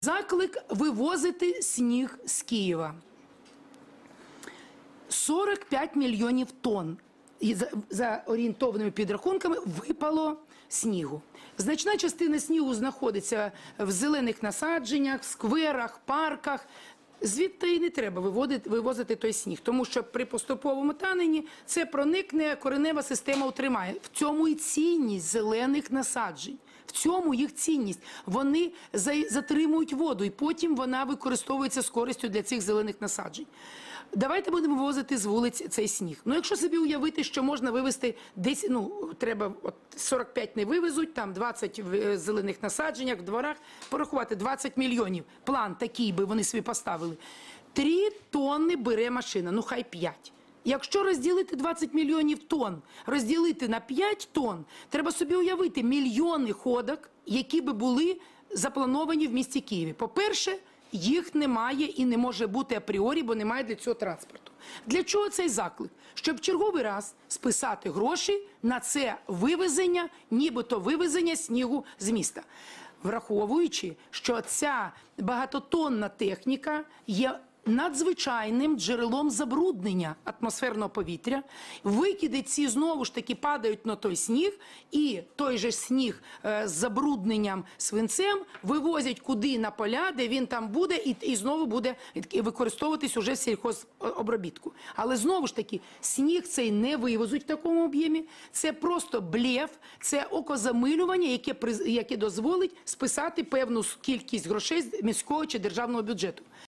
Заклик вивозити сніг з Києва. 45 мільйонів тонн за, за орієнтованими підрахунками випало снігу. Значна частина снігу знаходиться в зелених насадженнях, скверах, парках. Звідти і не треба виводити, вивозити той сніг, тому що при поступовому таненні це проникне, коренева система утримає. В цьому і цінність зелених насаджень. В цьому їх цінність. Вони затримують воду, і потім вона використовується з користю для цих зелених насаджень. Давайте будемо вивозити з вулиць цей сніг. Ну, якщо собі уявити, що можна вивезти десь, ну треба от 45 не вивезуть, там 20 в е, зелених насадженнях, в дворах, порахувати 20 мільйонів. План такий би вони собі поставили. 3 тонни бере машина, ну хай 5. Якщо розділити 20 мільйонів тонн, розділити на 5 тонн, треба собі уявити мільйони ходок, які би були заплановані в місті Києві. По-перше, їх немає і не може бути апріорі, бо немає для цього транспорту. Для чого цей заклик? Щоб черговий раз списати гроші на це вивезення, нібито вивезення снігу з міста. Враховуючи, що ця багатотонна техніка є надзвичайним джерелом забруднення атмосферного повітря. Викиди ці знову ж таки падають на той сніг, і той же сніг е, з забрудненням свинцем вивозять куди на поля, де він там буде, і, і знову буде використовуватись уже в сільхозобробітку. Але знову ж таки, сніг цей не вивезуть в такому об'ємі. Це просто блєф, це окозамилювання, яке яке дозволить списати певну кількість грошей з міського чи державного бюджету.